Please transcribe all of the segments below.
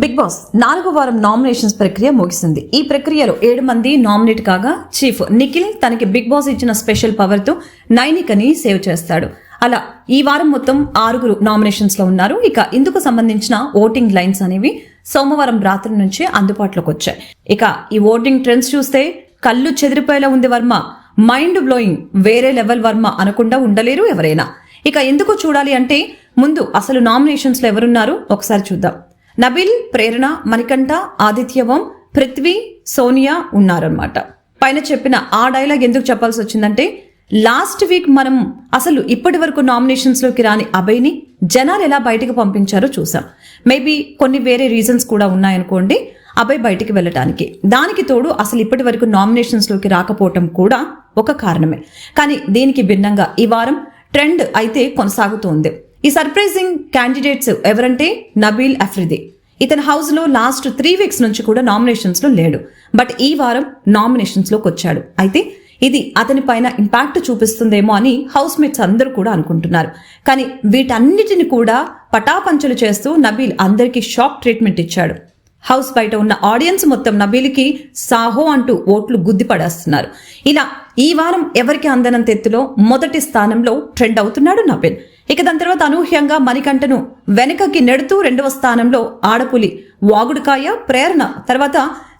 Big boss నాలుగో వారం nominations ప్రక్రియ ముగిసింది. ఈ ప్రక్రియలో ఏడు మంది నామినేట్ కాగా చీఫ్ నిఖిల్ తనకి బిగ్ బాస్ ఇచ్చిన స్పెషల్ పవర్తో నైనికని సేవ్ చేస్తాడు. అలా ఈ వారం మొత్తం ఆరుగురు నామినేషన్స్లో ఉన్నారు. ఇక ఇందుకు సంబంధించిన ఓటింగ్ లైన్స్ అనేవి సోమవారం రాత్రి నుంచే అందుబాటులోకి వచ్చాయి. ఇక ఈ ఓటింగ్ ట్రెండ్స్ చూస్తే కళ్ళు చెదిరిపోయేలా ఉంది వర్మ. మైండ్ బ్లోయింగ్ వేరే లెవెల్ వర్మ అనకుండా ఉండలేరు ఎవరైనా. ఇక ఎందుకు చూడాలి అంటే ముందు అసలు నామినేషన్స్లో ఎవరున్నారు? ఒకసారి చూద్దాం. నబిల్ ప్రేరణ మణికంఠ ఆదిత్యవం పృథ్వీ సోనియా ఉన్నారన్నమాట. పైన చెప్పిన ఆ డైలాగ్ ఎందుకు చెప్పాల్సి వచ్చిందంటే లాస్ట్ వీక్ మనం అసలు ఇప్పటి వరకు నామినేషన్స్లోకి రాని అభయ్ని జనాలు ఎలా బయటకు పంపించారో చూసాం. మేబీ కొన్ని వేరే రీజన్స్ కూడా ఉన్నాయనుకోండి అభయ్ బయటికి వెళ్ళటానికి. దానికి తోడు అసలు ఇప్పటి వరకు నామినేషన్స్లోకి రాకపోవటం కూడా ఒక కారణమే. కానీ దీనికి భిన్నంగా ఈ వారం ట్రెండ్ అయితే కొనసాగుతోంది. ఈ సర్ప్రైజింగ్ క్యాండిడేట్స్ ఎవరంటే నబీల్ అఫ్రిది. ఇతని హౌస్లో లాస్ట్ త్రీ వీక్స్ నుంచి కూడా నామినేషన్స్లో లేడు. బట్ ఈ వారం నామినేషన్స్లోకి వచ్చాడు. అయితే ఇది అతని పైన ఇంపాక్ట్ చూపిస్తుందేమో అని హౌస్ మేట్స్ అందరూ కూడా అనుకుంటున్నారు. కానీ వీటన్నిటిని కూడా పటాపంచలు చేస్తూ నబీల్ అందరికీ షాక్ ట్రీట్మెంట్ ఇచ్చాడు. హౌస్ బయట ఉన్న ఆడియన్స్ మొత్తం నబీల్కి సాహో అంటూ ఓట్లు గుద్ది పడేస్తున్నారు ఇలా ఈ వారం ఎవరికి అందనంత ఎత్తులో మొదటి స్థానంలో ట్రెండ్ అవుతున్నాడు నబీల్. ఇక దాని తర్వాత అనూహ్యంగా మణికంఠను వెనకకి నెడుతూ రెండవ స్థానంలో ఆడపులి వాగుడుకాయ ప్రేరణ తర్వాత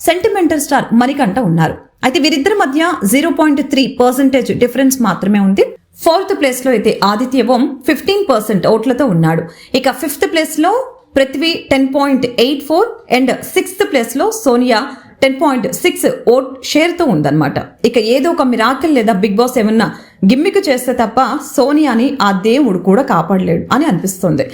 సెంటిమెంటల్ స్టార్ మణికంఠ ఉన్నారు. అయితే వీరిద్దరి మధ్య zero point three percentage difference మాత్రమే ఉంది. ఫోర్త్ ప్లేస్లో అయితే ఆదిత్యవం ఫిఫ్టీన్ పర్సెంట్ ఓట్లతో ఉన్నాడు. ఇక ఫిఫ్త్ ప్లేస్లో Prithvi ten point eight four and sixth ప్లేస్లో Sonia ten point six vote షేర్తో ఉందన్నమాట. ఇక ఏదో ఒక మిరాకిల్ లేదా బిగ్ బాస్ ఏమన్నా గిమ్మిక్ చేస్తే తప్ప సోనియాని ఆ దేవుడు కూడా కాపాడలేడు అని అనిపిస్తుంది.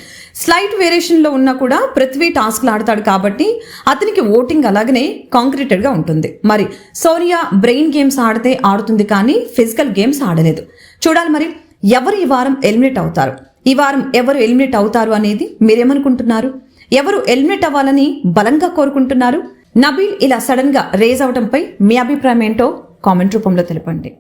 స్లైట్ వేరియేషన్లో ఉన్నా కూడా పృథ్వీ టాస్క్లు ఆడతాడు కాబట్టి అతనికి ఓటింగ్ అలాగనే కాంక్రీటెడ్గా ఉంటుంది. మరి సోనియా బ్రెయిన్ గేమ్స్ ఆడితే ఆడుతుంది కానీ ఫిజికల్ గేమ్స్ ఆడలేదు. చూడాలి మరి ఎవరు ఈ వారం ఎలిమినేట్ అవుతారు? ఈ వారం ఎవరు ఎలిమినేట్ అవుతారు అనేది మీరేమనుకుంటున్నారు? ఎవరు ఎలిమినేట్ అవ్వాలని బలంగా కోరుకుంటున్నారు? నబీల్ ఇలా సడన్గా రేజ్ అవడంపై మీ అభిప్రాయం ఏంటో కామెంట్ రూపంలో తెలపండి.